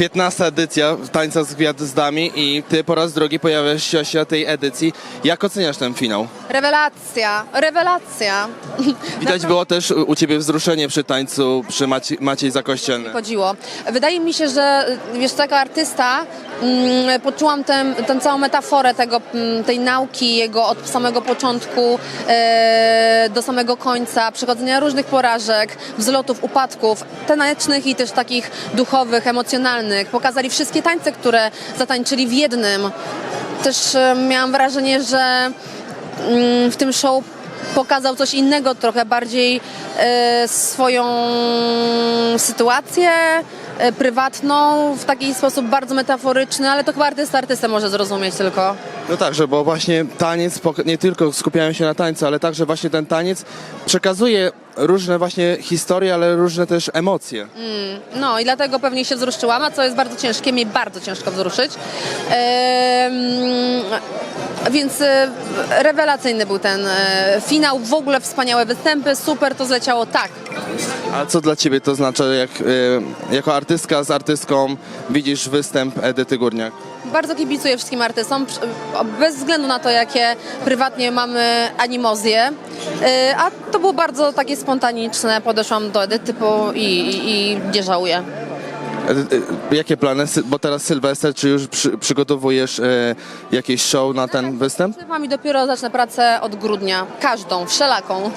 15 edycja Tańca z Gwiazdami i ty po raz drugi pojawiasz się na tej edycji. Jak oceniasz ten finał? Rewelacja, rewelacja. Widać było też u ciebie wzruszenie przy tańcu przy Maci Maciej Zakościelny. chodziło. Wydaje mi się, że wiesz, jako artysta poczułam tę tę całą metaforę tego, mm, tej nauki jego od samego początku e, do samego końca, przechodzenia różnych porażek, wzlotów, upadków, tanecznych i też takich duchowych, emocjonalnych. Pokazali wszystkie tańce, które zatańczyli w jednym. Też e, miałam wrażenie, że mm, w tym show pokazał coś innego, trochę bardziej e, swoją sytuację prywatną w taki sposób bardzo metaforyczny, ale to chyba artysta artystę może zrozumieć tylko. No także, bo właśnie taniec nie tylko skupiają się na tańcu, ale także właśnie ten taniec przekazuje różne właśnie historie, ale różne też emocje. No i dlatego pewnie się wzruszyłam, a co jest bardzo ciężkie, mnie bardzo ciężko wzruszyć. Więc e, rewelacyjny był ten e, finał, w ogóle wspaniałe występy, super to zleciało tak. A co dla ciebie to znaczy, jak y, jako artystka z artystką widzisz występ Edyty Górniak? Bardzo kibicuję wszystkim artystom, przy- bez względu na to, jakie prywatnie mamy animozje. Yy, A to było bardzo takie spontaniczne. Podeszłam do Edyty po- i, i, i nie żałuję. Edy- y, Jakie plany? Bo teraz Sylwester, czy już przy, przygotowujesz y, jakieś show na ten występ? Z wami dopiero zacznę pracę od grudnia. Każdą, wszelaką.